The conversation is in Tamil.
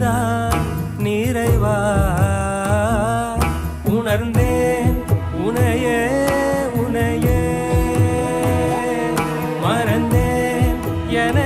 நீர்தா நிறைவா உணர்ந்தேன் உனையே உனையே. மறந்தேன் என